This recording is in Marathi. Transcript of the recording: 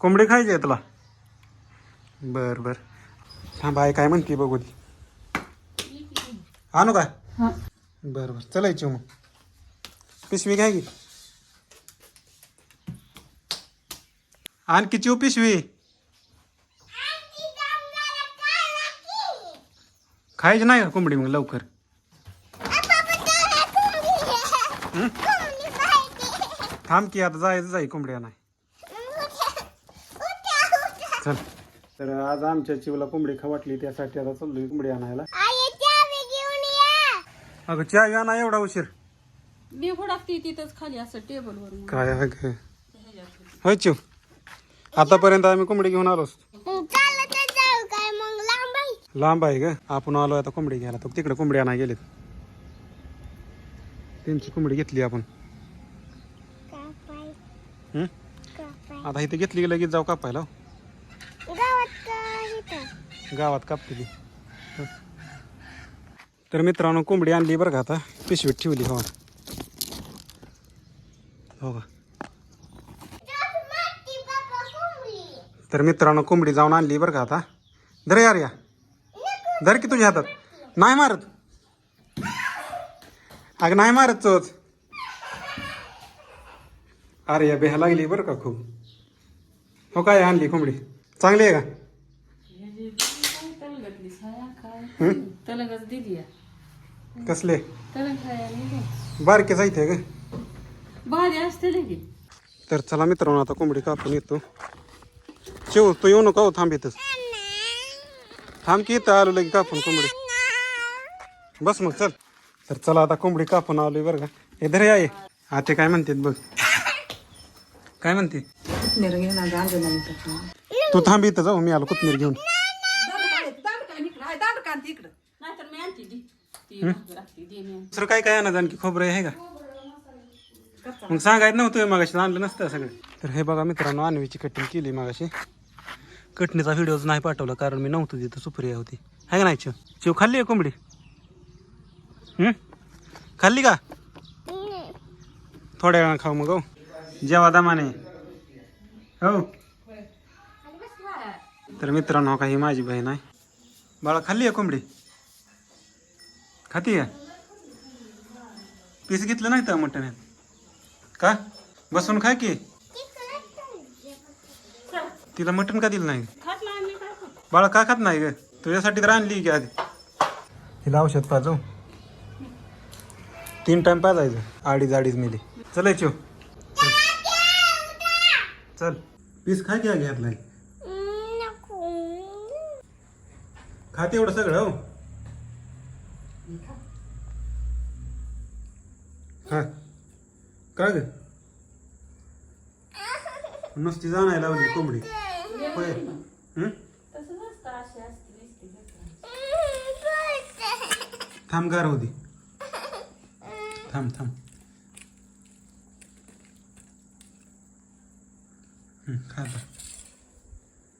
कोंबडी खायची आहे तुला? बर बर. थांब आई काय म्हणते बघू ती. आणू का हा. बर बर. चलायची मग. पिशवी घ्या की. आणखी चिव पिशवी? खायची नाही का कोंबडी मग लवकर? हं? थांब की आता जायचं जाई कोंबड्या नाही. चल. तर आज आमच्या चिवला कोंबडी खा वाटली त्यासाठी आता चाललोय कोंबडी आणायला. अगं चहा आणा एवढा उशीर. मी तिथंच खाली असं टेबलवर काय आहे ग? होय चिव. आतापर्यंत आम्ही कोंबडी घेऊन आलोच लांब आहे. ग. आपण आलो आता कोंबडी घ्यायला. तर तिकडे कोंबडी आणाय गेलेत. त्यांची कोंबडी घेतली आपण. हं? आता इथे घेतली की लगेच जाऊ कापायला हो. गावात कापते तर मित्रांनो कोंबडी आणली बरं का आता. पिशवीत ठेवली हो. हो का? तर मित्रांनो कोंबडी जाऊन आणली बरं का आता. धर यार या. धर की तुझ्या हातात. नाही मारत. अगं नाही मारत चोच अरे या बेहा लागली बरं का खूप. हो काय आणली कोंबडी? चांगली आहे का तलगतली साया काय हं? तलगच दिली कसले? तलग खायला बारके का भाजी असते तर चला मित्रांनो आता कोंबडी कापून येतो. शिव तू येऊ नको हो, थांब इथंच. थांब की इथं आलो लगे कापून कोंबडी. बस मग चल. तर चला आता कोंबडी कापून आलोय बरं का. इधर या आते काय म्हणतात बघ. काय म्हणते? तू थांब इथं जाऊ मी आलो कोथमीर घेऊन. नाहीतर मी आणते दी ती भाकर असते दे मी. दुसरं काय काय आणत आणखी? खोबरं आहे का? मग सांगायचं नव्हतं मागाशी आणलं नसतं सगळं. तर हे बघा मित्रांनो आणवीची कटिंग केली मागाशी. कटणीचा व्हिडिओज नाही पाठवला कारण मी नव्हतो तिथं सुप्रिया होती. आहे का नाही चिव चिव खाल्ली आहे कोंबडी? हं? खाल्ली का? थोड्या वेळा खाऊ मग हो. जेवा दमाने. हो. तर मित्रांनो काही माझी बहीण आहे. बाळा खाल्ली आहे कोंबडी? खाती आहे? पीस घेतलं नाही तर मटण का? बसून खा की. तिला मटण का दिलं नाही? बाळा का खात नाही ग? तुझ्यासाठी तर आणली की आधी. तिला औषध पाजव. तीन टाइम पाजायचं. अडीच अडीच मिली. चल चल. पीस खा की घेतलाय खाते एवढं सगळं हो? हा का ग. नुसती जाणायला लावली कोंबडी. होय. हं? तसं नसतं अशी असते नुसती. थांब गार होती थांब थांब. हं, खा